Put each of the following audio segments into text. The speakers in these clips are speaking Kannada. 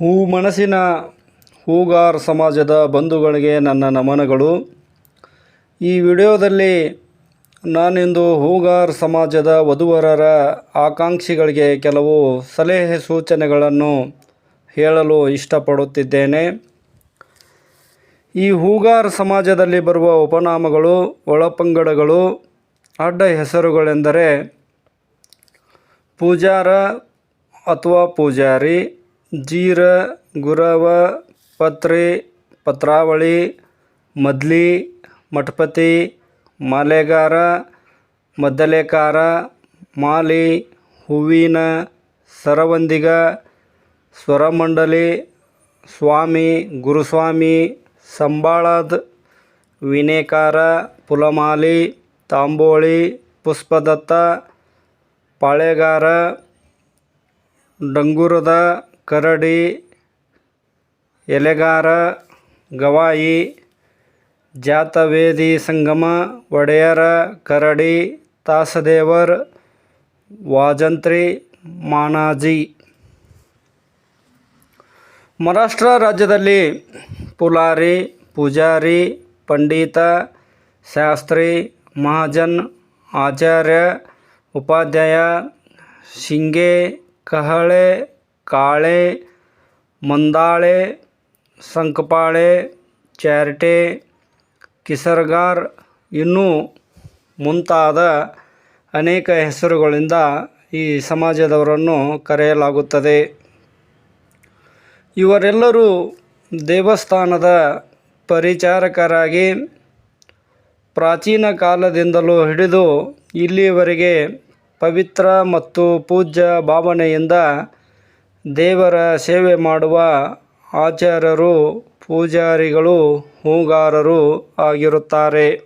ಹೂ ಮನಸ್ಸಿನ ಹೂಗಾರ್ ಸಮಾಜದ ಬಂಧುಗಳಿಗೆ ನನ್ನ ನಮನಗಳು. ಈ ವಿಡಿಯೋದಲ್ಲಿ ನಾನಿಂದು ಹೂಗಾರ್ ಸಮಾಜದ ವಧುವರರ ಆಕಾಂಕ್ಷಿಗಳಿಗೆ ಕೆಲವು ಸಲಹೆ ಸೂಚನೆಗಳನ್ನು ಹೇಳಲು ಇಷ್ಟಪಡುತ್ತಿದ್ದೇನೆ. ಈ ಹೂಗಾರ್ ಸಮಾಜದಲ್ಲಿ ಬರುವ ಉಪನಾಮಗಳು, ಒಳಪಂಗಡಗಳು, ಅಡ್ಡ ಹೆಸರುಗಳೆಂದರೆ ಪೂಜಾರ ಅಥವಾ ಪೂಜಾರಿ ಜೀರ, ಗುರವ, ಪತ್ರಿ, ಪತ್ರಾವಳಿ, ಮದ್ಲಿ, ಮಠಪತಿ, ಮಾಲೆಗಾರ, ಮದ್ದಲೆಕಾರ, ಮಾಲಿ, ಹೂವಿನ, ಸರವಂದಿಗ, ಸ್ವರಮಂಡಲಿ, ಸ್ವಾಮಿ, ಗುರುಸ್ವಾಮಿ, ಸಂಬಾಳದ, ವಿನೇಕಾರ, ಪುಲಮಾಲಿ, ತಾಂಬೋಳಿ, ಪುಷ್ಪದತ್ತ, ಪಾಳೆಗಾರ, ಡಂಗುರದ ಕರಡಿ, ಎಲೆಗಾರ, ಗವಾಯಿ, ಜಾತವೇದಿ ಸಂಗಮ, ಒಡೆಯರ, ಕರಡಿ, ತಾಸದೇವರ್, ವಾಜಂತ್ರಿ ಮಾನಾಜಿ ಮಹಾರಾಷ್ಟ್ರ ರಾಜ್ಯದಲ್ಲಿ ಪುಲಾರಿ, ಪೂಜಾರಿ, ಪಂಡಿತ, ಶಾಸ್ತ್ರಿ, ಮಹಾಜನ್, ಆಚಾರ್ಯ, ಉಪಾಧ್ಯಾಯ, ಶಿಂಗೆ, ಕಹಳೆ ಕಾಳೆ ಮಂದಾಳೆ ಸಂಕಪಾಳೆ ಚಾರ್ಟೆ ಕಿಸರ್ಗಾರ್ ಇನ್ನೂ ಮುಂತಾದ ಅನೇಕ ಹೆಸರುಗಳಿಂದ ಈ ಸಮಾಜದವರನ್ನು ಕರೆಯಲಾಗುತ್ತದೆ. ಇವರೆಲ್ಲರೂ ದೇವಸ್ಥಾನದ ಪರಿಚಾರಕರಾಗಿ ಪ್ರಾಚೀನ ಕಾಲದಿಂದಲೂ ಹಿಡಿದು ಇಲ್ಲಿಯವರೆಗೆ ಪವಿತ್ರ ಮತ್ತು ಪೂಜ್ಯ ಭಾವನೆಯಿಂದ ದೇವರ ಸೇವೆ ಮಾಡುವ ಆಚಾರ್ಯರು ಪೂಜಾರಿಗಳು, ಹೂಗಾರರು ಆಗಿರುತ್ತಾರೆ.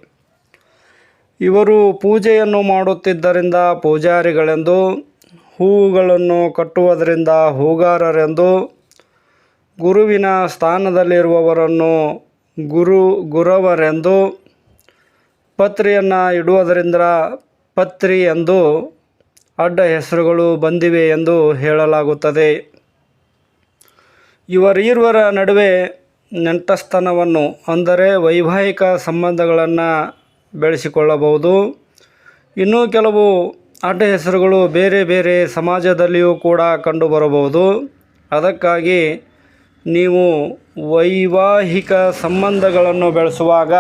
ಇವರು ಪೂಜೆಯನ್ನು ಮಾಡುತ್ತಿದ್ದರಿಂದ ಪೂಜಾರಿಗಳೆಂದು, ಹೂವುಗಳನ್ನು ಕಟ್ಟುವುದರಿಂದ ಹೂಗಾರರೆಂದು, ಗುರುವಿನ ಸ್ಥಾನದಲ್ಲಿರುವವರನ್ನು ಗುರು ಗುರವರೆಂದು, ಪತ್ರಿಯನ್ನು ಇಡುವುದರಿಂದ ಪತ್ರಿ ಎಂದು ಅಡ್ಡ ಹೆಸರುಗಳು ಬಂದಿವೆ ಎಂದು ಹೇಳಲಾಗುತ್ತದೆ. ಇವರೀರ್ವರ ನಡುವೆ ನೆಂಟಸ್ತನವನ್ನು, ಅಂದರೆ ವೈವಾಹಿಕ ಸಂಬಂಧಗಳನ್ನು ಬೆಳೆಸಿಕೊಳ್ಳಬಹುದು. ಇನ್ನೂ ಕೆಲವು ಅಡ್ಡ ಹೆಸರುಗಳು ಬೇರೆ ಬೇರೆ ಸಮಾಜದಲ್ಲಿಯೂ ಕೂಡ ಕಂಡುಬರಬಹುದು. ಅದಕ್ಕಾಗಿ ನೀವು ವೈವಾಹಿಕ ಸಂಬಂಧಗಳನ್ನು ಬೆಳೆಸುವಾಗ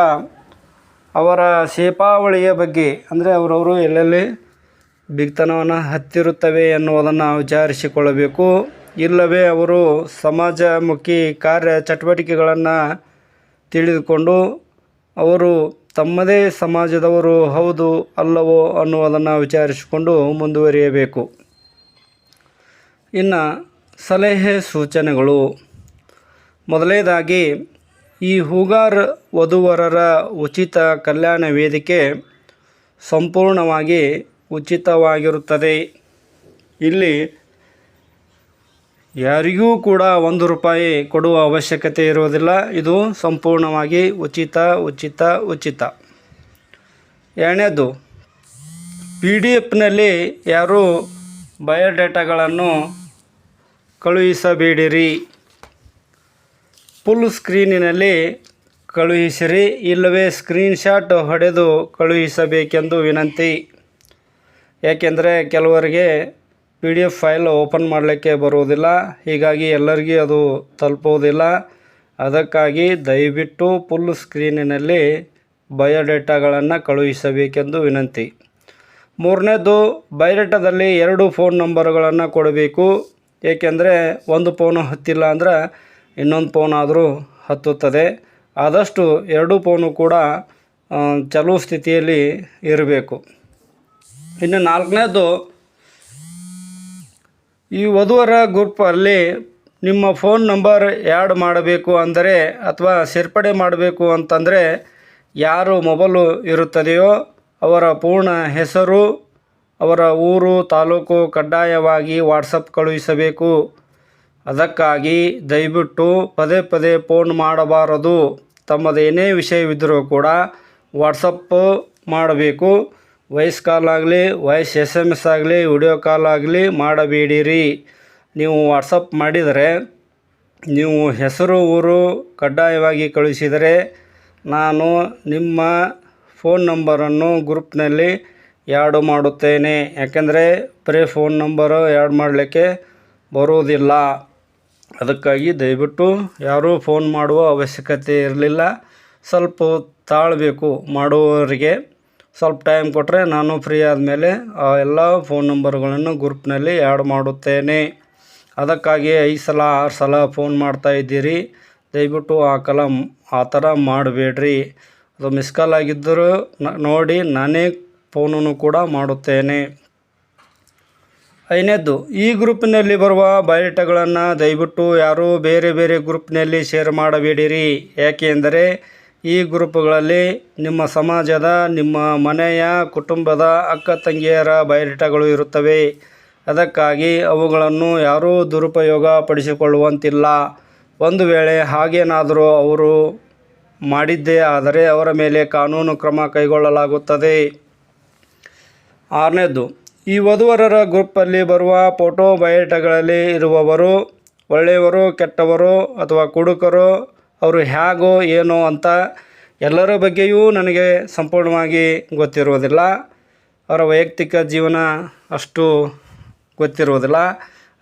ಅವರ ಶೇಪಾವಳಿಯ ಬಗ್ಗೆ, ಅಂದರೆ ಅವರವರು ಎಲ್ಲೆಲ್ಲಿ ಬಿಗ್ತನವನ್ನು ಹತ್ತಿರುತ್ತವೆ ಎನ್ನುವುದನ್ನು ವಿಚಾರಿಸಿಕೊಳ್ಳಬೇಕು. ಇಲ್ಲವೇ ಅವರು ಸಮಾಜಮುಖಿ ಕಾರ್ಯ ಚಟುವಟಿಕೆಗಳನ್ನು ತಿಳಿದುಕೊಂಡು, ಅವರು ತಮ್ಮದೇ ಸಮಾಜದವರು ಹೌದು ಅಲ್ಲವೋ ಅನ್ನುವುದನ್ನು ವಿಚಾರಿಸಿಕೊಂಡು ಮುಂದುವರಿಯಬೇಕು. ಇನ್ನು ಸಲಹೆ ಸೂಚನೆಗಳು. ಮೊದಲನೇದಾಗಿ ಈ ಹೂಗಾರ್ ವಧುವರರ ಉಚಿತ ಕಲ್ಯಾಣ ವೇದಿಕೆ ಸಂಪೂರ್ಣವಾಗಿ ಉಚಿತವಾಗಿರುತ್ತದೆ. ಇಲ್ಲಿ ಯಾರಿಗೂ ಕೂಡ ಒಂದು ರೂಪಾಯಿ ಕೊಡುವ ಅವಶ್ಯಕತೆ ಇರುವುದಿಲ್ಲ. ಇದು ಸಂಪೂರ್ಣವಾಗಿ ಉಚಿತ ಉಚಿತ ಉಚಿತ. ಎರಡನೇದು ಪಿ ಡಿ ಎಫ್ನಲ್ಲಿ ಯಾರೂ ಬಯೋಡೇಟಾಗಳನ್ನು ಕಳುಹಿಸಬೇಡಿರಿ. ಫುಲ್ ಸ್ಕ್ರೀನಿನಲ್ಲಿ ಕಳುಹಿಸಿರಿ, ಇಲ್ಲವೇ ಸ್ಕ್ರೀನ್ಶಾಟ್ ಹೊಡೆದು ಕಳುಹಿಸಬೇಕೆಂದು ವಿನಂತಿ. ಏಕೆಂದರೆ ಕೆಲವರಿಗೆ P D F file open ಮಾಡಲಿಕ್ಕೆ ಬರುವುದಿಲ್ಲ. ಹೀಗಾಗಿ ಎಲ್ಲರಿಗೂ ಅದು ತಲುಪುವುದಿಲ್ಲ. ಅದಕ್ಕಾಗಿ ದಯವಿಟ್ಟು ಫುಲ್ ಸ್ಕ್ರೀನಿನಲ್ಲಿ ಬಯೋಡೇಟಾಗಳನ್ನು ಕಳುಹಿಸಬೇಕೆಂದು ವಿನಂತಿ. ಮೂರನೇದು, ಬಯೋಡೇಟಾದಲ್ಲಿ ಎರಡು ಫೋನ್ ನಂಬರ್ಗಳನ್ನು ಕೊಡಬೇಕು. ಏಕೆಂದರೆ ಒಂದು ಫೋನ್ ಹತ್ತಿಲ್ಲ ಅಂದ್ರೆ ಇನ್ನೊಂದು ಫೋನ್ ಆದರೂ ಹತ್ತುತ್ತದೆ. ಆದಷ್ಟು ಎರಡು ಫೋನು ಕೂಡ ಚಲೋ ಸ್ಥಿತಿಯಲ್ಲಿ ಇರಬೇಕು. ಇನ್ನು ನಾಲ್ಕನೇದು ಈ ವಧುವರ ಗ್ರೂಪಲ್ಲಿ ನಿಮ್ಮ ಫೋನ್ ನಂಬರ್ ಆ್ಯಡ್ ಮಾಡಬೇಕು ಅಂದರೆ ಅಥವಾ ಸೇರ್ಪಡೆ ಮಾಡಬೇಕು ಅಂತಂದರೆ ಯಾರು ಮೊಬೈಲು ಇರುತ್ತದೆಯೋ ಅವರ ಪೂರ್ಣ ಹೆಸರು, ಅವರ ಊರು, ತಾಲೂಕು ಕಡ್ಡಾಯವಾಗಿ ವಾಟ್ಸಪ್ ಕಳುಹಿಸಬೇಕು. ಅದಕ್ಕಾಗಿ ದಯವಿಟ್ಟು ಪದೇ ಪದೇ ಫೋನ್ ಮಾಡಬಾರದು. ತಮ್ಮದೇನೇ ವಿಷಯವಿದ್ದರೂ ಕೂಡ ವಾಟ್ಸಪ್ಪು ಮಾಡಬೇಕು. ವಾಯ್ಸ್ ಕಾಲ್ ಆಗಲಿ ವಾಯ್ಸ್ ಎಸ್ ಎಂ ಎಸ್ ಆಗಲಿ, ವಿಡಿಯೋ ಕಾಲ್ ಆಗಲಿ ಮಾಡಬೇಡಿರಿ. ನೀವು ವಾಟ್ಸಪ್ ಮಾಡಿದರೆ, ನೀವು ಹೆಸರು, ಊರು ಕಡ್ಡಾಯವಾಗಿ ಕಳುಹಿಸಿದರೆ ನಾನು ನಿಮ್ಮ ಫೋನ್ ನಂಬರನ್ನು ಗ್ರೂಪ್ನಲ್ಲಿ ಆ್ಯಡ್ ಮಾಡುತ್ತೇನೆ. ಯಾಕೆಂದರೆ ಬರೀ ಫೋನ್ ನಂಬರು ಆ್ಯಡ್ ಮಾಡಲಿಕ್ಕೆ ಬರುವುದಿಲ್ಲ. ಅದಕ್ಕಾಗಿ ದಯವಿಟ್ಟು ಯಾರೂ ಫೋನ್ ಮಾಡುವ ಅವಶ್ಯಕತೆ ಇರಲಿಲ್ಲ. ಸ್ವಲ್ಪ ತಾಳಬೇಕು ಮಾಡುವವರಿಗೆ. ಸ್ವಲ್ಪ ಟೈಮ್ ಕೊಟ್ಟರೆ ನಾನು ಫ್ರೀ ಆದಮೇಲೆ ಆ ಎಲ್ಲ ಫೋನ್ ನಂಬರ್ಗಳನ್ನು ಗ್ರೂಪ್ನಲ್ಲಿ ಆ್ಯಡ್ ಮಾಡುತ್ತೇನೆ. ಅದಕ್ಕಾಗಿ ಐದು ಸಲ, ಆರು ಸಲ ಫೋನ್ ಮಾಡ್ತಾ ಇದ್ದೀರಿ. ದಯವಿಟ್ಟು ಆ ಕಲ ಆ ಥರ ಮಾಡಬೇಡ್ರಿ. ಅದು ಮಿಸ್ ಕಾಲ್ ಆಗಿದ್ದರೂ ನೋಡಿ ನಾನೇ ಫೋನನ್ನು ಕೂಡ ಮಾಡುತ್ತೇನೆ. ಐನೇದ್ದು, ಈ ಗ್ರೂಪ್ನಲ್ಲಿ ಬರುವ ಬಯೋಡೇಟಾಗಳನ್ನು ದಯವಿಟ್ಟು ಯಾರೂ ಬೇರೆ ಬೇರೆ ಗ್ರೂಪ್ನಲ್ಲಿ ಶೇರ್ ಮಾಡಬೇಡಿರಿ. ಏಕೆಂದರೆ ಈ ಗ್ರೂಪ್ಗಳಲ್ಲಿ ನಿಮ್ಮ ಸಮಾಜದ, ನಿಮ್ಮ ಮನೆಯ, ಕುಟುಂಬದ ಅಕ್ಕ ತಂಗಿಯರ ಬಯೋಡೇಟಾಗಳು ಇರುತ್ತವೆ. ಅದಕ್ಕಾಗಿ ಅವುಗಳನ್ನು ಯಾರೂ ದುರುಪಯೋಗ ಪಡಿಸಿಕೊಳ್ಳುವಂತಿಲ್ಲ ಒಂದು ವೇಳೆ ಹಾಗೇನಾದರೂ ಅವರು ಮಾಡಿದ್ದೇ ಆದರೆ ಅವರ ಮೇಲೆ ಕಾನೂನು ಕ್ರಮ ಕೈಗೊಳ್ಳಲಾಗುತ್ತದೆ. ಆರನೇದು, ಈ ವಧುವರರ ಗ್ರೂಪಲ್ಲಿ ಬರುವ ಫೋಟೋ ಬಯೋಡೇಟಾಗಳಲ್ಲಿ ಇರುವವರು, ಒಳ್ಳೆಯವರು, ಕೆಟ್ಟವರು ಅಥವಾ ಕುಡುಕರು ಅವರು ಹೇಗೋ ಏನೋ ಅಂತ ಎಲ್ಲರ ಬಗ್ಗೆಯೂ ನನಗೆ ಸಂಪೂರ್ಣವಾಗಿ ಗೊತ್ತಿರುವುದಿಲ್ಲ. ಅವರ ವೈಯಕ್ತಿಕ ಜೀವನ ಅಷ್ಟು ಗೊತ್ತಿರುವುದಿಲ್ಲ.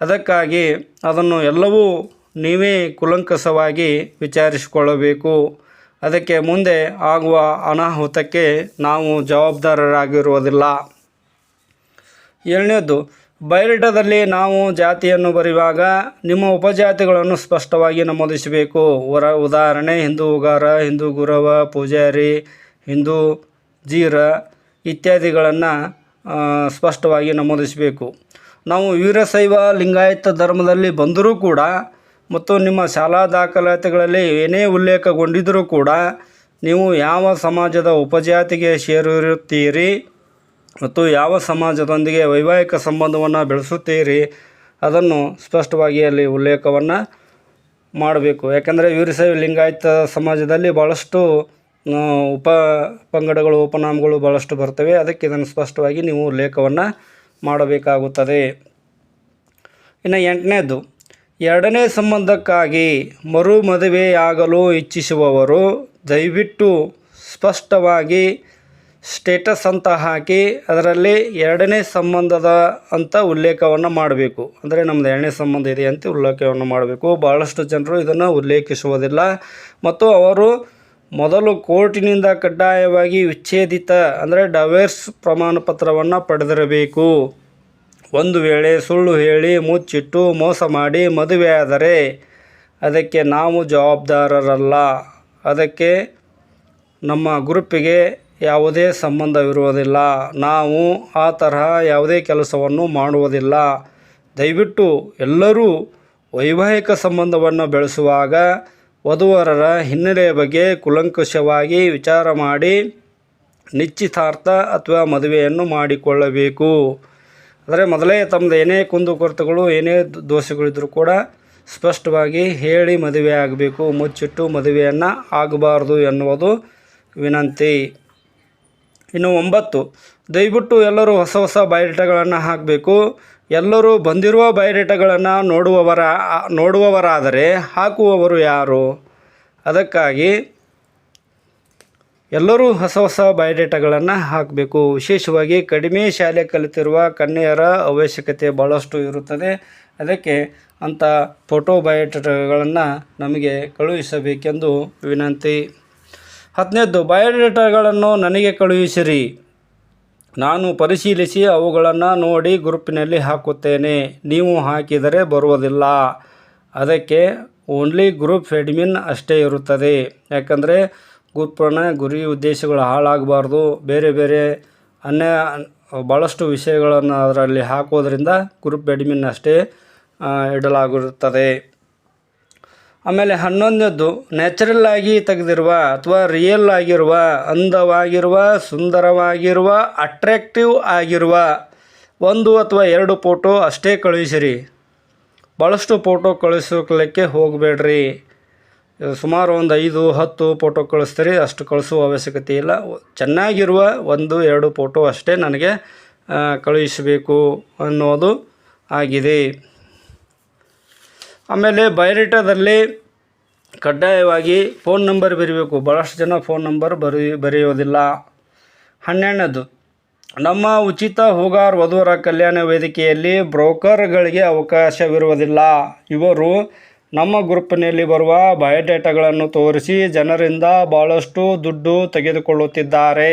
ಅದಕ್ಕಾಗಿ ಅದನ್ನು ಎಲ್ಲವೂ ನೀವೇ ಕುಲಂಕಸವಾಗಿ ವಿಚಾರಿಸಿಕೊಳ್ಳಬೇಕು. ಅದಕ್ಕೆ ಮುಂದೆ ಆಗುವ ಅನಾಹುತಕ್ಕೆ ನಾವು ಜವಾಬ್ದಾರರಾಗಿರುವುದಿಲ್ಲ. ಏಳನೇದ್ದು ಬಯೋಡೇಟಾದಲ್ಲಿ ನಾವು ಜಾತಿಯನ್ನು ಬರೆಯುವಾಗ ನಿಮ್ಮ ಉಪಜಾತಿಗಳನ್ನು ಸ್ಪಷ್ಟವಾಗಿ ನಮೂದಿಸಬೇಕು. ಉರ, ಉದಾಹರಣೆ, ಹಿಂದೂ ಉಗಾರ, ಹಿಂದೂ ಗುರವ, ಪೂಜಾರಿ, ಹಿಂದೂ ಜೀರ ಇತ್ಯಾದಿಗಳನ್ನು ಸ್ಪಷ್ಟವಾಗಿ ನಮೂದಿಸಬೇಕು. ನಾವು ವೀರಶೈವ ಲಿಂಗಾಯತ ಧರ್ಮದಲ್ಲಿ ಬಂದರೂ ಕೂಡ ಮತ್ತು ನಿಮ್ಮ ಶಾಲಾ ದಾಖಲಾತಿಗಳಲ್ಲಿ ಏನೇ ಉಲ್ಲೇಖಗೊಂಡಿದ್ದರೂ ಕೂಡ ನೀವು ಯಾವ ಸಮಾಜದ ಉಪಜಾತಿಗೆ ಸೇರಿರುತ್ತೀರಿ? ಮತ್ತು ಯಾವ ಸಮಾಜದೊಂದಿಗೆ ವೈವಾಹಿಕ ಸಂಬಂಧವನ್ನು ಬೆಳೆಸುತ್ತೀರಿ, ಅದನ್ನು ಸ್ಪಷ್ಟವಾಗಿ ಅಲ್ಲಿ ಉಲ್ಲೇಖವನ್ನು ಮಾಡಬೇಕು. ಯಾಕಂದರೆ ವೀರಶೈವ ಲಿಂಗಾಯತ ಸಮಾಜದಲ್ಲಿ ಭಾಳಷ್ಟು ಉಪ ಪಂಗಡಗಳು, ಉಪನಾಮಗಳು ಭಾಳಷ್ಟು ಬರ್ತವೆ. ಅದಕ್ಕೆ ಇದನ್ನು ಸ್ಪಷ್ಟವಾಗಿ ನೀವು ಉಲ್ಲೇಖವನ್ನು ಮಾಡಬೇಕಾಗುತ್ತದೆ. ಇನ್ನು ಎಂಟನೇದು, ಎರಡನೇ ಸಂಬಂಧಕ್ಕಾಗಿ ಮರು ಮದುವೆಯಾಗಲು ಇಚ್ಛಿಸುವವರು ದಯವಿಟ್ಟು ಸ್ಪಷ್ಟವಾಗಿ ಸ್ಟೇಟಸ್ ಅಂತ ಹಾಕಿ ಅದರಲ್ಲಿ ಎರಡನೇ ಸಂಬಂಧದ ಅಂತ ಉಲ್ಲೇಖವನ್ನು ಮಾಡಬೇಕು. ಅಂದರೆ ನಮ್ಮದು ಎರಡನೇ ಸಂಬಂಧ ಇದೆ ಅಂತ ಉಲ್ಲೇಖವನ್ನು ಮಾಡಬೇಕು. ಭಾಳಷ್ಟು ಜನರು ಇದನ್ನು ಉಲ್ಲೇಖಿಸುವುದಿಲ್ಲ. ಮತ್ತು ಅವರು ಮೊದಲು ಕೋರ್ಟಿನಿಂದ ಕಡ್ಡಾಯವಾಗಿ ವಿಚ್ಛೇದಿತ, ಅಂದರೆ ಡವೇರ್ಸ್ ಪ್ರಮಾಣ ಪತ್ರವನ್ನು ಪಡೆದಿರಬೇಕು. ಒಂದು ವೇಳೆ ಸುಳ್ಳು ಹೇಳಿ ಮುಚ್ಚಿಟ್ಟು ಮೋಸ ಮಾಡಿ ಮದುವೆಯಾದರೆ ಅದಕ್ಕೆ ನಾವು ಜವಾಬ್ದಾರರಲ್ಲ. ಅದಕ್ಕೆ ನಮ್ಮ ಗ್ರೂಪಿಗೆ ಯಾವುದೇ ಸಂಬಂಧವಿರುವುದಿಲ್ಲ. ನಾವು ಆ ತರಹ ಯಾವುದೇ ಕೆಲಸವನ್ನು ಮಾಡುವುದಿಲ್ಲ. ದಯವಿಟ್ಟು ಎಲ್ಲರೂ ವೈವಾಹಿಕ ಸಂಬಂಧವನ್ನು ಬೆಳೆಸುವಾಗ ವಧುವರರ ಹಿನ್ನೆಲೆಯ ಬಗ್ಗೆ ಕುಲಂಕುಷವಾಗಿ ವಿಚಾರ ಮಾಡಿ ನಿಶ್ಚಿತಾರ್ಥ ಅಥವಾ ಮದುವೆಯನ್ನು ಮಾಡಿಕೊಳ್ಳಬೇಕು. ಅಂದರೆ ಮೊದಲೇ ತಮ್ಮದು ಏನೇ ಕುಂದುಕೊರತೆಗಳು ಏನೇ ದೋಷಗಳಿದ್ದರೂ ಕೂಡ ಸ್ಪಷ್ಟವಾಗಿ ಹೇಳಿ ಮದುವೆ ಆಗಬೇಕು ಮುಚ್ಚಿಟ್ಟು ಮದುವೆಯನ್ನು ಆಗಬಾರ್ದು ಎನ್ನುವುದು ವಿನಂತಿ. ಇನ್ನು ಒಂಬತ್ತು, ದಯವಿಟ್ಟು ಎಲ್ಲರೂ ಹೊಸ ಹೊಸ ಬಯೋಡೇಟಾಗಳನ್ನು ಹಾಕಬೇಕು. ಎಲ್ಲರೂ ಬಂದಿರುವ ಬಯೋಡೇಟಾಗಳನ್ನು ನೋಡುವವರ, ನೋಡುವವರಾದರೆ ಹಾಕುವವರು ಯಾರು? ಅದಕ್ಕಾಗಿ ಎಲ್ಲರೂ ಹೊಸ ಹೊಸ ಬಯೋಡೇಟಾಗಳನ್ನು ಹಾಕಬೇಕು. ವಿಶೇಷವಾಗಿ ಕಡಿಮೆ ಶಾಲೆ ಕಲಿತಿರುವ ಕನ್ಯೆಯರ ಅವಶ್ಯಕತೆ ಭಾಳಷ್ಟು ಇರುತ್ತದೆ. ಅದಕ್ಕೆ ಅಂಥ ಫೋಟೋ ಬಯೋಡೇಟಾಗಳನ್ನು ನಮಗೆ ಕಳುಹಿಸಬೇಕೆಂದು ವಿನಂತಿ. ಹತ್ತನೇದ್ದು ಬಯೋಡೇಟಾಗಳನ್ನು ನನಗೆ ಕಳುಹಿಸಿರಿ. ನಾನು ಪರಿಶೀಲಿಸಿ ಅವುಗಳನ್ನು ನೋಡಿ ಗ್ರೂಪಿನಲ್ಲಿ ಹಾಕುತ್ತೇನೆ. ನೀವು ಹಾಕಿದರೆ ಬರುವುದಿಲ್ಲ. ಅದಕ್ಕೆ ಓನ್ಲಿ ಗ್ರೂಪ್ ಅಡ್ಮಿನ್ ಅಷ್ಟೇ ಇರುತ್ತದೆ. ಯಾಕಂದರೆ ಗ್ರೂಪ್ನ ಗುರಿ ಉದ್ದೇಶಗಳು ಹಾಳಾಗಬಾರ್ದು. ಬೇರೆ ಬೇರೆ ಅನ್ಯ ಭಾಳಷ್ಟು ವಿಷಯಗಳನ್ನು ಅದರಲ್ಲಿ ಹಾಕೋದರಿಂದ ಗ್ರೂಪ್ ಅಡ್ಮಿನ್ ಅಷ್ಟೇ ಇಡಲಾಗಿರುತ್ತದೆ. ಆಮೇಲೆ ಹನ್ನೊಂದನೇದ್ದು ನ್ಯಾಚುರಲ್ ಆಗಿ ತೆಗೆದಿರುವ ಅಥವಾ ರಿಯಲ್ ಆಗಿರುವ, ಅಂದವಾಗಿರುವ, ಸುಂದರವಾಗಿರುವ ಅಟ್ರ್ಯಾಕ್ಟಿವ್ ಆಗಿರುವ ಒಂದು ಅಥವಾ ಎರಡು ಫೋಟೋ ಅಷ್ಟೇ ಕಳುಹಿಸಿರಿ. ಭಾಳಷ್ಟು ಫೋಟೋ ಕಳಿಸೋಕ್ಲಿಕ್ಕೆ ಹೋಗಬೇಡ್ರಿ. ಸುಮಾರು ಒಂದು ಐದು, ಹತ್ತು ಫೋಟೋ ಕಳಿಸ್ತೀರಿ ಅಷ್ಟು ಕಳಿಸುವ ಅವಶ್ಯಕತೆ ಇಲ್ಲ. ಚೆನ್ನಾಗಿರುವ ಒಂದು, ಎರಡು ಫೋಟೋ ಅಷ್ಟೇ ನನಗೆ ಕಳುಹಿಸಬೇಕು ಅನ್ನೋದು ಆಗಿದೆ. ಆಮೇಲೆ ಬಯೋಡೇಟಾದಲ್ಲಿ ಕಡ್ಡಾಯವಾಗಿ ಫೋನ್ ನಂಬರ್ ಬರೀಬೇಕು. ಭಾಳಷ್ಟು ಜನ ಫೋನ್ ನಂಬರ್ ಬರೀ, ಬರೆಯೋದಿಲ್ಲ. ಹನ್ನೆರಡನೇದು, ನಮ್ಮ ಉಚಿತ ಹೂಗಾರ್ ವಧುವರ ಕಲ್ಯಾಣ ವೇದಿಕೆಯಲ್ಲಿ ಬ್ರೋಕರ್ಗಳಿಗೆ ಅವಕಾಶವಿರುವುದಿಲ್ಲ. ಇವರು ನಮ್ಮ ಗ್ರೂಪ್ನಲ್ಲಿ ಬರುವ ಬಯೋಡೇಟಾಗಳನ್ನು ತೋರಿಸಿ ಜನರಿಂದ ಭಾಳಷ್ಟು ದುಡ್ಡು ತೆಗೆದುಕೊಳ್ಳುತ್ತಿದ್ದಾರೆ.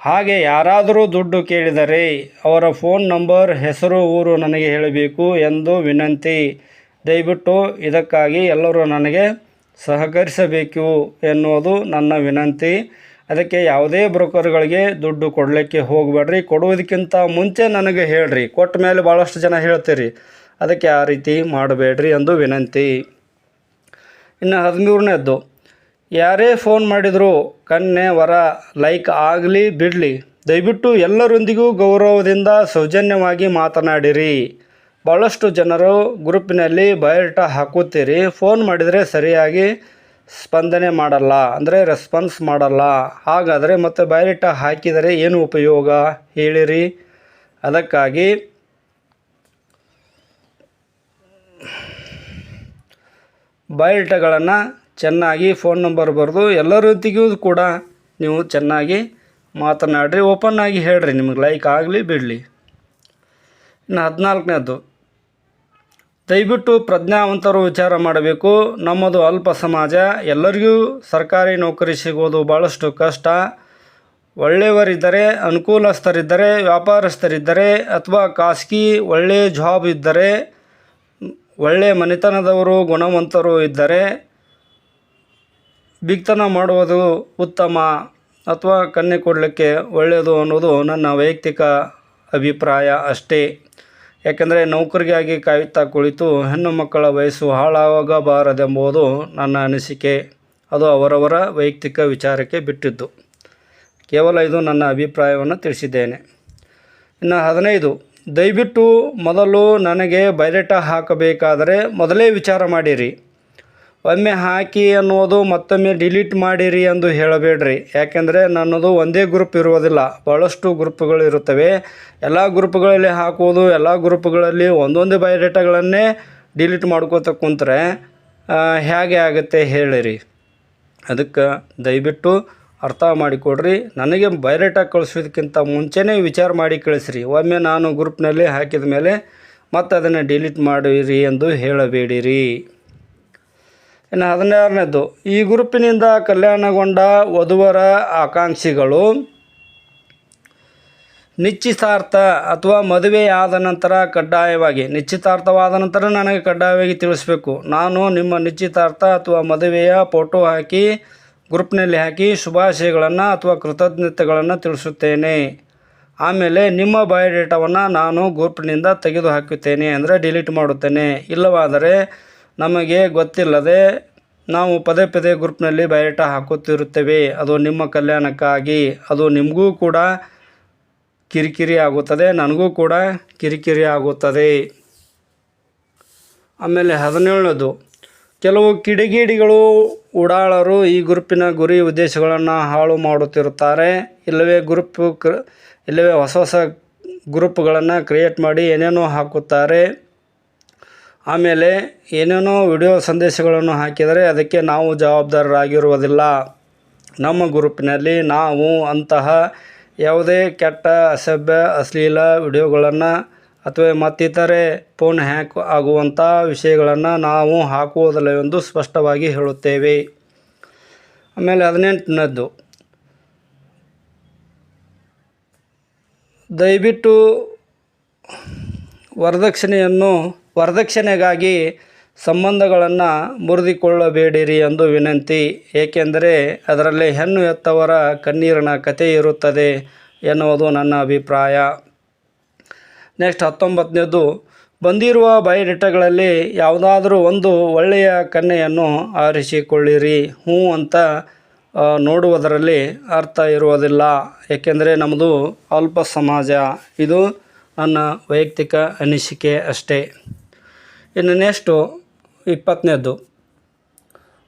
ಹಾಗೆ ಯಾರಾದರೂ ದುಡ್ಡು ಕೇಳಿದರೆ ಅವರ ಫೋನ್ ನಂಬರ್, ಹೆಸರು, ಊರು ನನಗೆ ಹೇಳಬೇಕು ಎಂದು ವಿನಂತಿ. ದಯವಿಟ್ಟು ಇದಕ್ಕಾಗಿ ಎಲ್ಲರೂ ನನಗೆ ಸಹಕರಿಸಬೇಕು ಎನ್ನುವುದು ನನ್ನ ವಿನಂತಿ. ಅದಕ್ಕೆ ಯಾವುದೇ ಬ್ರೋಕರ್ಗಳಿಗೆ ದುಡ್ಡು ಕೊಡಲಿಕ್ಕೆ ಹೋಗಬೇಡ್ರಿ. ಕೊಡುವುದಕ್ಕಿಂತ ಮುಂಚೆ ನನಗೆ ಹೇಳ್ರಿ. ಕೊಟ್ಟ ಮೇಲೆ ಭಾಳಷ್ಟು ಜನ ಹೇಳ್ತೀರಿ. ಅದಕ್ಕೆ ಆ ರೀತಿ ಮಾಡಬೇಡ್ರಿ ಎಂದು ವಿನಂತಿ. ಇನ್ನು ಹದಿಮೂರನೇದ್ದು, ಯಾರೇ ಫೋನ್ ಮಾಡಿದರೂ ಕನ್ನೆ ವರ, ಲೈಕ್ ಆಗಲಿ, ಬಿಡಲಿ. ದಯವಿಟ್ಟು ಎಲ್ಲರೊಂದಿಗೂ ಗೌರವದಿಂದ ಸೌಜನ್ಯವಾಗಿ ಮಾತನಾಡಿರಿ. ಭಾಳಷ್ಟು ಜನರು ಗ್ರೂಪಿನಲ್ಲಿ ಬಯೋಡೇಟ ಹಾಕುತ್ತೀರಿ. ಫೋನ್ ಮಾಡಿದರೆ ಸರಿಯಾಗಿ ಸ್ಪಂದನೆ ಮಾಡಲ್ಲ, ಅಂದರೆ ರೆಸ್ಪಾನ್ಸ್ ಮಾಡಲ್ಲ. ಹಾಗಾದರೆ ಮತ್ತೆ ಬಯೋಡೇಟ ಹಾಕಿದರೆ ಏನು ಉಪಯೋಗ ಹೇಳಿರಿ. ಅದಕ್ಕಾಗಿ ಬಯೋಡೇಟಗಳನ್ನು ಚೆನ್ನಾಗಿ ಫೋನ್ ನಂಬರ್ ಬರೆದು ಎಲ್ಲರೊತ್ತಿಗೂ ಕೂಡ ನೀವು ಚೆನ್ನಾಗಿ ಮಾತನಾಡಿರಿ. ಓಪನ್ ಆಗಿ ಹೇಳ್ರಿ, ನಿಮಗೆ ಲೈಕ್ ಆಗಲಿ ಬಿಡಲಿ ಇನ್ನು ಹದಿನಾಲ್ಕನೇದು. ದಯವಿಟ್ಟು ಪ್ರಜ್ಞಾವಂತರು ವಿಚಾರ ಮಾಡಬೇಕು. ನಮ್ಮದು ಅಲ್ಪ ಸಮಾಜ. ಎಲ್ಲರಿಗೂ ಸರ್ಕಾರಿ ನೌಕರಿ ಸಿಗೋದು ಭಾಳಷ್ಟು ಕಷ್ಟ. ಒಳ್ಳೆಯವರಿದ್ದರೆ, ಅನುಕೂಲಸ್ಥರಿದ್ದರೆ, ವ್ಯಾಪಾರಸ್ಥರಿದ್ದರೆ, ಅಥವಾ ಖಾಸಗಿ ಒಳ್ಳೆಯ ಜಾಬ್ ಇದ್ದರೆ ಒಳ್ಳೆಯ ಮನೆತನದವರು, ಗುಣವಂತರು ಇದ್ದರೆ, ಬಿಗ್ತನ ಮಾಡುವುದು ಉತ್ತಮ. ಅಥವಾ ಕನ್ನೆ ಕೊಡಲಿಕ್ಕೆ ಒಳ್ಳೆಯದು ಅನ್ನೋದು ನನ್ನ ವೈಯಕ್ತಿಕ ಅಭಿಪ್ರಾಯ ಅಷ್ಟೇ. ಯಾಕೆಂದರೆ ನೌಕರಿಗಾಗಿ ಕಾಯುತ್ತಾ ಕುಳಿತು ಹೆಣ್ಣು ಮಕ್ಕಳ ವಯಸ್ಸು ಹಾಳಾಗಬಾರದೆಂಬುದು ನನ್ನ ಅನಿಸಿಕೆ. ಅದು ಅವರವರ ವೈಯಕ್ತಿಕ ವಿಚಾರಕ್ಕೆ ಬಿಟ್ಟಿದ್ದು. ಕೇವಲ ಇದು ನನ್ನ ಅಭಿಪ್ರಾಯವನ್ನು ತಿಳಿಸಿದ್ದೇನೆ. ಇನ್ನು ಹದಿನೈದು, ದಯವಿಟ್ಟು ಮೊದಲು ನನಗೆ ಬಯಲೆಟ ಹಾಕಬೇಕಾದರೆ ಮೊದಲೇ ವಿಚಾರ ಮಾಡಿರಿ. ಒಮ್ಮೆ ಹಾಕಿ ಅನ್ನೋದು ಮತ್ತೊಮ್ಮೆ ಡಿಲೀಟ್ ಮಾಡಿರಿ ಎಂದು ಹೇಳಬೇಡ್ರಿ. ಯಾಕೆಂದರೆ ನನ್ನದು ಒಂದೇ ಗ್ರೂಪ್ ಇರುವುದಿಲ್ಲ ಭಾಳಷ್ಟು ಗ್ರೂಪ್ಗಳು ಇರುತ್ತವೆ. ಎಲ್ಲ ಗ್ರೂಪ್ಗಳಲ್ಲಿ ಹಾಕುವುದು, ಎಲ್ಲ ಗ್ರೂಪ್ಗಳಲ್ಲಿ ಒಂದೊಂದೇ ಬಯೋಡೇಟಾಗಳನ್ನೇ ಡಿಲೀಟ್ ಮಾಡ್ಕೋತ ಕುಂತ್ರೆ ಹೇಗೆ ಆಗುತ್ತೆ ಹೇಳಿರಿ. ಅದಕ್ಕೆ ದಯವಿಟ್ಟು ಅರ್ಥ ಮಾಡಿಕೊಡ್ರಿ. ನನಗೆ ಬಯೋಡೇಟಾ ಕಳಿಸೋದಕ್ಕಿಂತ ಮುಂಚೆನೇ ವಿಚಾರ ಮಾಡಿ ಕಳಿಸ್ರಿ. ಒಮ್ಮೆ ನಾನು ಗ್ರೂಪ್ನಲ್ಲಿ ಹಾಕಿದ ಮೇಲೆ ಮತ್ತು ಅದನ್ನು ಡಿಲೀಟ್ ಮಾಡಿರಿ ಎಂದು ಹೇಳಬೇಡಿರಿ. ಇನ್ನು ಹದಿನಾರನೇದು, ಈ ಗ್ರೂಪಿನಿಂದ ಕಲ್ಯಾಣಗೊಂಡ ವಧುವರ ಆಕಾಂಕ್ಷಿಗಳು, ನಿಶ್ಚಿತಾರ್ಥ ಅಥವಾ ಮದುವೆ ಆದ ನಂತರ ಕಡ್ಡಾಯವಾಗಿ, ನಿಶ್ಚಿತಾರ್ಥವಾದ ನಂತರ ನನಗೆ ಕಡ್ಡಾಯವಾಗಿ ತಿಳಿಸ್ಬೇಕು. ನಾನು ನಿಮ್ಮ ನಿಶ್ಚಿತಾರ್ಥ ಅಥವಾ ಮದುವೆಯ ಫೋಟೋ ಹಾಕಿ, ಗ್ರೂಪ್ನಲ್ಲಿ ಹಾಕಿ ಶುಭಾಶಯಗಳನ್ನು ಅಥವಾ ಕೃತಜ್ಞತೆಗಳನ್ನು ತಿಳಿಸುತ್ತೇನೆ. ಆಮೇಲೆ ನಿಮ್ಮ ಬಯೋಡೇಟಾವನ್ನು ನಾನು ಗ್ರೂಪ್ನಿಂದ ತೆಗೆದು ಹಾಕುತ್ತೇನೆ ಅಂದರೆ ಡಿಲೀಟ್ ಮಾಡುತ್ತೇನೆ. ಇಲ್ಲವಾದರೆ ನಮಗೆ ಗೊತ್ತಿಲ್ಲದೆ ನಾವು ಪದೇ ಪದೇ ಗ್ರೂಪ್ನಲ್ಲಿ ಬಯಟ ಹಾಕುತ್ತಿರುತ್ತೇವೆ. ಅದು ನಿಮ್ಮ ಕಲ್ಯಾಣಕ್ಕಾಗಿ. ಅದು ನಿಮಗೂ ಕೂಡ ಕಿರಿಕಿರಿ ಆಗುತ್ತದೆ ನನಗೂ ಕೂಡ ಕಿರಿಕಿರಿ ಆಗುತ್ತದೆ ಆಮೇಲೆ ಹದಿನೇಳನೇದು. ಕೆಲವು ಕಿಡಿಗೇಡಿಗಳು, ಉಡಾಳರು ಈ ಗ್ರೂಪಿನ ಗುರಿ ಉದ್ದೇಶಗಳನ್ನು ಹಾಳು ಮಾಡುತ್ತಿರುತ್ತಾರೆ. ಇಲ್ಲವೇ ಗ್ರೂಪ್ ಕ್ರ ಇಲ್ಲವೇ ಹೊಸ ಹೊಸ ಗ್ರೂಪ್ಗಳನ್ನು ಕ್ರಿಯೇಟ್ ಮಾಡಿ ಏನೇನೋ ಹಾಕುತ್ತಾರೆ. ಆಮೇಲೆ ಏನೇನೋ ವಿಡಿಯೋ ಸಂದೇಶಗಳನ್ನು ಹಾಕಿದರೆ ಅದಕ್ಕೆ ನಾವು ಜವಾಬ್ದಾರರಾಗಿರುವುದಿಲ್ಲ. ನಮ್ಮ ಗ್ರೂಪಿನಲ್ಲಿ ನಾವು ಅಂತಹ ಯಾವುದೇ ಕೆಟ್ಟ, ಅಸಭ್ಯ, ಅಶ್ಲೀಲ ವಿಡಿಯೋಗಳನ್ನು ಅಥವಾ ಮತ್ತಿತರೆ ಫೋನ್ ಹ್ಯಾಕ್ ಆಗುವಂಥ ವಿಷಯಗಳನ್ನು ನಾವು ಹಾಕುವುದಿಲ್ಲ ಎಂದು ಸ್ಪಷ್ಟವಾಗಿ ಹೇಳುತ್ತೇವೆ. ಆಮೇಲೆ ಹದಿನೆಂಟನದ್ದು, ದಯವಿಟ್ಟು ವರದಕ್ಷಿಣೆಯನ್ನು ವರದಕ್ಷಿಣೆಗಾಗಿ ಸಂಬಂಧಗಳನ್ನು ಮುರಿದುಕೊಳ್ಳಬೇಡಿರಿ ಎಂದು ವಿನಂತಿ. ಏಕೆಂದರೆ ಅದರಲ್ಲಿ ಹೆಣ್ಣು ಎತ್ತವರ ಕಣ್ಣೀರಿನ ಕಥೆ ಇರುತ್ತದೆ ಎನ್ನುವುದು ನನ್ನ ಅಭಿಪ್ರಾಯ. ನೆಕ್ಸ್ಟ್ ಹತ್ತೊಂಬತ್ತನೇದು, ಬಂದಿರುವ ಬಯೋಡೇಟಾಗಳಲ್ಲಿ ಯಾವುದಾದರೂ ಒಂದು ಒಳ್ಳೆಯ ಕನ್ನೆಯನ್ನು ಆರಿಸಿಕೊಳ್ಳಿರಿ. ಹ್ಞೂ ಅಂತ ನೋಡುವುದರಲ್ಲಿ ಅರ್ಥ ಇರುವುದಿಲ್ಲ. ಏಕೆಂದರೆ ನಮ್ಮದು ಅಲ್ಪ ಸಮಾಜ ಇದು ನನ್ನ ವೈಯಕ್ತಿಕ ಅನಿಸಿಕೆ ಅಷ್ಟೇ. ಇನ್ನು ನೆಕ್ಸ್ಟು ಇಪ್ಪತ್ತನೇದ್ದು.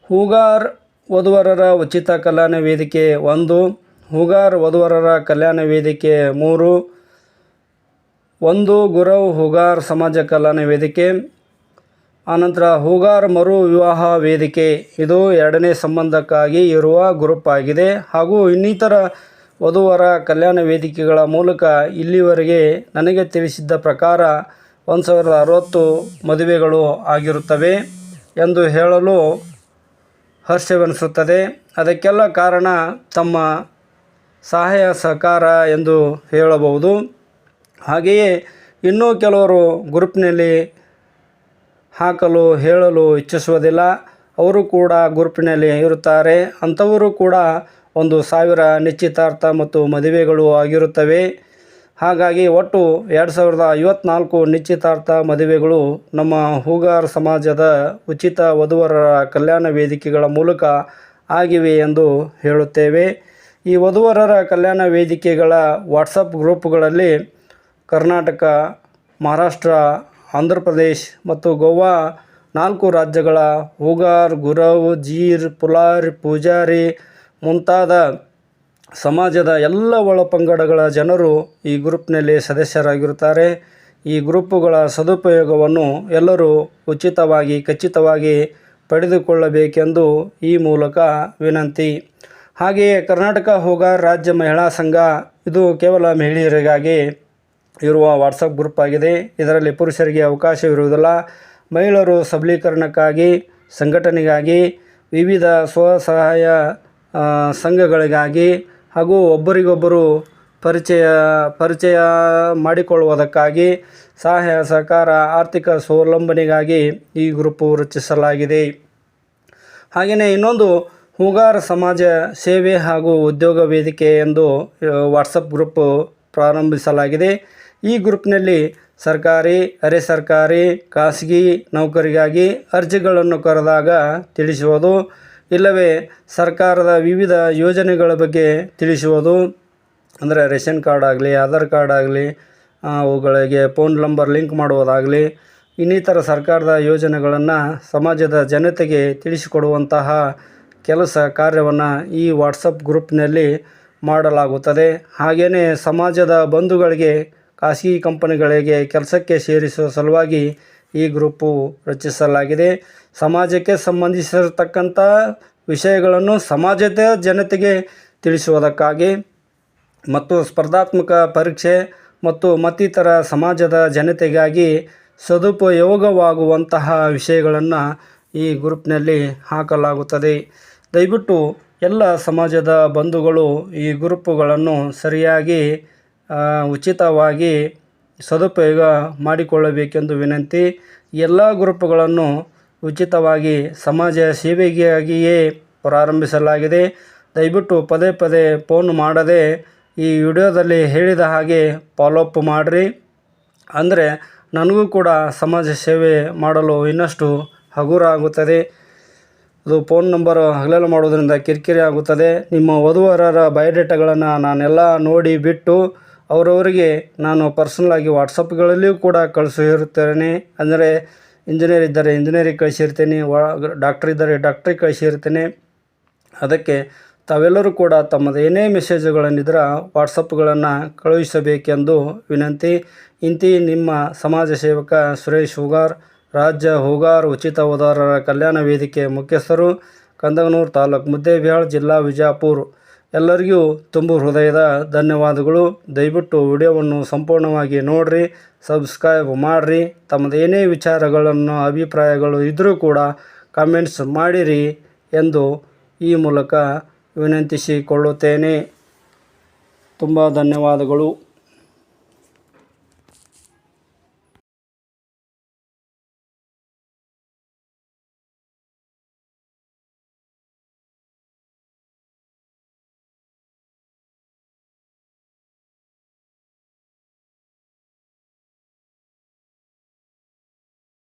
ಹೂಗಾರ್ ವಧುವರರ ಉಚಿತ ಕಲ್ಯಾಣ ವೇದಿಕೆ ಒಂದು, ಹೂಗಾರ್ ವಧುವರರ ಕಲ್ಯಾಣ ವೇದಿಕೆ ಮೂರು, ಒಂದು ಗುರವ್ ಹುಗಾರ್ ಸಮಾಜ ಕಲ್ಯಾಣ ವೇದಿಕೆ, ಆನಂತರ ಹೂಗಾರ್ ಮರು ವಿವಾಹ ವೇದಿಕೆ, ಇದು ಎರಡನೇ ಸಂಬಂಧಕ್ಕಾಗಿ ಇರುವ ಗ್ರೂಪ್ ಆಗಿದೆ. ಹಾಗೂ ಇನ್ನಿತರ ವಧುವರ ಕಲ್ಯಾಣ ವೇದಿಕೆಗಳ ಮೂಲಕ ಇಲ್ಲಿವರೆಗೆ ನನಗೆ ತಿಳಿಸಿದ್ದ ಪ್ರಕಾರ ಒಂದು ಸಾವಿರದ ಅರವತ್ತು ಮದುವೆಗಳು ಆಗಿರುತ್ತವೆ ಎಂದು ಹೇಳಲು ಹರ್ಷವೆನಿಸುತ್ತದೆ. ಅದಕ್ಕೆಲ್ಲ ಕಾರಣ ತಮ್ಮ ಸಹಾಯ, ಸಹಕಾರ ಎಂದು ಹೇಳಬಹುದು. ಹಾಗೆಯೇ ಇನ್ನೂ ಕೆಲವರು ಗ್ರೂಪ್ನಲ್ಲಿ ಹಾಕಲು, ಹೇಳಲು ಇಚ್ಛಿಸುವುದಿಲ್ಲ. ಅವರು ಕೂಡ ಗ್ರೂಪಿನಲ್ಲಿ ಇರುತ್ತಾರೆ. ಅಂಥವರು ಕೂಡ ಒಂದು ಸಾವಿರ ನಿಶ್ಚಿತಾರ್ಥ ಮತ್ತು ಮದುವೆಗಳು ಆಗಿರುತ್ತವೆ. ಹಾಗಾಗಿ ಒಟ್ಟು ಎರಡು ಸಾವಿರದ ಐವತ್ನಾಲ್ಕು ನಿಶ್ಚಿತಾರ್ಥ ಮದುವೆಗಳು ನಮ್ಮ ಹೂಗಾರ್ ಸಮಾಜದ ಉಚಿತ ವಧುವರರ ಕಲ್ಯಾಣ ವೇದಿಕೆಗಳ ಮೂಲಕ ಆಗಿವೆ ಎಂದು ಹೇಳುತ್ತೇವೆ. ಈ ವಧುವರರ ಕಲ್ಯಾಣ ವೇದಿಕೆಗಳ ವಾಟ್ಸಪ್ ಗ್ರೂಪ್ಗಳಲ್ಲಿ ಕರ್ನಾಟಕ, ಮಹಾರಾಷ್ಟ್ರ, ಆಂಧ್ರ ಪ್ರದೇಶ್ ಮತ್ತು ಗೋವಾ ನಾಲ್ಕು ರಾಜ್ಯಗಳ ಹೂಗಾರ್, ಗುರವ್, ಜೀರ್, ಪುಲಾರ್, ಪೂಜಾರಿ ಮುಂತಾದ ಸಮಾಜದ ಎಲ್ಲ ಒಳಪಂಗಡಗಳ ಜನರು ಈ ಗ್ರೂಪ್ನಲ್ಲಿ ಸದಸ್ಯರಾಗಿರುತ್ತಾರೆ. ಈ ಗ್ರೂಪುಗಳ ಸದುಪಯೋಗವನ್ನು ಎಲ್ಲರೂ ಉಚಿತವಾಗಿ, ಖಚಿತವಾಗಿ ಪಡೆದುಕೊಳ್ಳಬೇಕೆಂದು ಈ ಮೂಲಕ ವಿನಂತಿ. ಹಾಗೆಯೇ ಕರ್ನಾಟಕ ಹೋಗ ರಾಜ್ಯ ಮಹಿಳಾ ಸಂಘ ಇದು ಕೇವಲ ಮಹಿಳೆಯರಿಗಾಗಿ ಇರುವ ವಾಟ್ಸಪ್ ಗ್ರೂಪ್ ಆಗಿದೆ. ಇದರಲ್ಲಿ ಪುರುಷರಿಗೆ ಅವಕಾಶವಿರುವುದಿಲ್ಲ. ಮಹಿಳೆಯರು ಸಬಲೀಕರಣಕ್ಕಾಗಿ, ಸಂಘಟನೆಗಾಗಿ, ವಿವಿಧ ಸ್ವಸಹಾಯ ಸಂಘಗಳಿಗಾಗಿ ಹಾಗೂ ಒಬ್ಬರಿಗೊಬ್ಬರು ಪರಿಚಯ ಪರಿಚಯ ಮಾಡಿಕೊಳ್ಳುವುದಕ್ಕಾಗಿ ಸಹಾಯ, ಸಹಕಾರ, ಆರ್ಥಿಕ ಸ್ವಾವಲಂಬನೆಗಾಗಿ ಈ ಗ್ರೂಪು ರಚಿಸಲಾಗಿದೆ. ಹಾಗೆಯೇ ಇನ್ನೊಂದು ಹೂಗಾರ ಸಮಾಜ ಸೇವೆ ಹಾಗೂ ಉದ್ಯೋಗ ವೇದಿಕೆ ಎಂದು ವಾಟ್ಸಪ್ ಗ್ರೂಪ್ ಪ್ರಾರಂಭಿಸಲಾಗಿದೆ. ಈ ಗ್ರೂಪ್ನಲ್ಲಿ ಸರ್ಕಾರಿ, ಅರೆ ಸರ್ಕಾರಿ, ಖಾಸಗಿ ನೌಕರಿಗಾಗಿ ಅರ್ಜಿಗಳನ್ನು ಕರೆದಾಗ ತಿಳಿಸುವುದು ಇಲ್ಲವೇ ಸರ್ಕಾರದ ವಿವಿಧ ಯೋಜನೆಗಳ ಬಗ್ಗೆ ತಿಳಿಸುವುದು, ಅಂದರೆ ರೇಷನ್ ಕಾರ್ಡ್ ಆಗಲಿ, ಆಧಾರ್ ಕಾರ್ಡ್ ಆಗಲಿ ಅವುಗಳಿಗೆ ಫೋನ್ ನಂಬರ್ ಲಿಂಕ್ ಮಾಡುವುದಾಗಲಿ, ಇನ್ನಿತರ ಸರ್ಕಾರದ ಯೋಜನೆಗಳನ್ನು ಸಮಾಜದ ಜನತೆಗೆ ತಿಳಿಸಿಕೊಡುವಂತಹ ಕೆಲಸ ಕಾರ್ಯವನ್ನು ಈ ವಾಟ್ಸಪ್ ಗ್ರೂಪ್ನಲ್ಲಿ ಮಾಡಲಾಗುತ್ತದೆ. ಹಾಗೆಯೇ ಸಮಾಜದ ಬಂಧುಗಳಿಗೆ, ಖಾಸಗಿ ಕಂಪನಿಗಳಿಗೆ ಕೆಲಸಕ್ಕೆ ಸೇರಿಸುವ ಸಲುವಾಗಿ ಈ ಗ್ರೂಪು ರಚಿಸಲಾಗಿದೆ. ಸಮಾಜಕ್ಕೆ ಸಂಬಂಧಿಸಿರತಕ್ಕಂಥ ವಿಷಯಗಳನ್ನು ಸಮಾಜದ ಜನತೆಗೆ ತಿಳಿಸುವುದಕ್ಕಾಗಿ ಮತ್ತು ಸ್ಪರ್ಧಾತ್ಮಕ ಪರೀಕ್ಷೆ ಮತ್ತು ಮತ್ತಿತರ ಸಮಾಜದ ಜನತೆಗಾಗಿ ಸದುಪಯೋಗವಾಗುವಂತಹ ವಿಷಯಗಳನ್ನು ಈ ಗ್ರೂಪ್ನಲ್ಲಿ ಹಾಕಲಾಗುತ್ತದೆ. ದಯವಿಟ್ಟು ಎಲ್ಲ ಸಮಾಜದ ಬಂಧುಗಳು ಈ ಗ್ರೂಪುಗಳನ್ನು ಸರಿಯಾಗಿ ಉಚಿತವಾಗಿ ಸದುಪಯೋಗ ಮಾಡಿಕೊಳ್ಳಬೇಕೆಂದು ವಿನಂತಿ. ಎಲ್ಲ ಗ್ರೂಪುಗಳನ್ನು ಉಚಿತವಾಗಿ ಸಮಾಜ ಸೇವೆಗಾಗಿಯೇ ಪ್ರಾರಂಭಿಸಲಾಗಿದೆ. ದಯವಿಟ್ಟು ಪದೇ ಪದೇ ಫೋನ್ ಮಾಡದೆ ಈ ವಿಡಿಯೋದಲ್ಲಿ ಹೇಳಿದ ಹಾಗೆ ಫಾಲೋಅಪ್ ಮಾಡಿರಿ. ಅಂದರೆ ನನಗೂ ಕೂಡ ಸಮಾಜ ಸೇವೆ ಮಾಡಲು ಇನ್ನಷ್ಟು ಹಗುರ ಆಗುತ್ತದೆ ಅದು ಫೋನ್ ನಂಬರ್ ಹಗಲೆಲ್ಲ ಮಾಡೋದರಿಂದ ಕಿರಿಕಿರಿ ಆಗುತ್ತದೆ. ನಿಮ್ಮ ವಧುವರರ ಬಯೋಡೇಟಾಗಳನ್ನು ನಾನೆಲ್ಲ ನೋಡಿ ಬಿಟ್ಟು ಅವರವರಿಗೆ ನಾನು ಪರ್ಸನಲಾಗಿ ವಾಟ್ಸಪ್ಗಳಲ್ಲಿಯೂ ಕೂಡ ಕಳಿಸಿರುತ್ತೇನೆ. ಅಂದರೆ ಇಂಜಿನಿಯರ್ ಇದ್ದರೆ, ಇಂಜಿನಿಯರಿಗೆ ಕಳಿಸಿರ್ತೀನಿ ವ ಡಾಕ್ಟ್ರ್ ಇದ್ದರೆ, ಡಾಕ್ಟ್ರಿಗೆ ಕಳಿಸಿರ್ತೀನಿ. ಅದಕ್ಕೆ ತಾವೆಲ್ಲರೂ ಕೂಡ ತಮ್ಮದು ಏನೇ ಮೆಸೇಜ್ಗಳನ್ನಿದ್ರೆ ವಾಟ್ಸಪ್ಗಳನ್ನು ಕಳುಹಿಸಬೇಕೆಂದು ವಿನಂತಿ. ಇಂತಿ ನಿಮ್ಮ ಸಮಾಜ ಸೇವಕ ಸುರೇಶ್ ಹೂಗಾರ್, ರಾಜ್ಯ ಹೂಗಾರ್ ಉಚಿತ ಉದಾರರ ಕಲ್ಯಾಣ ವೇದಿಕೆ ಮುಖ್ಯಸ್ಥರು ಕಂದಗನೂರು ತಾಲೂಕು ಮುದ್ದೇಬಿಹಾಳ್, ಜಿಲ್ಲಾ ವಿಜಯಪುರ ಎಲ್ಲರಿಗೂ ತುಂಬು ಹೃದಯದ ಧನ್ಯವಾದಗಳು. ದಯವಿಟ್ಟು ವಿಡಿಯೋವನ್ನು ಸಂಪೂರ್ಣವಾಗಿ ನೋಡಿರಿ, ಸಬ್ಸ್ಕ್ರೈಬ್ ಮಾಡಿರಿ. ತಮ್ಮದು ಏನೇ ವಿಚಾರಗಳನ್ನು, ಅಭಿಪ್ರಾಯಗಳು ಇದ್ದರೂ ಕೂಡ ಕಮೆಂಟ್ಸ್ ಮಾಡಿರಿ ಎಂದು ಈ ಮೂಲಕ ವಿನಂತಿಸಿಕೊಳ್ಳುತ್ತೇನೆ. ತುಂಬ ಧನ್ಯವಾದಗಳು.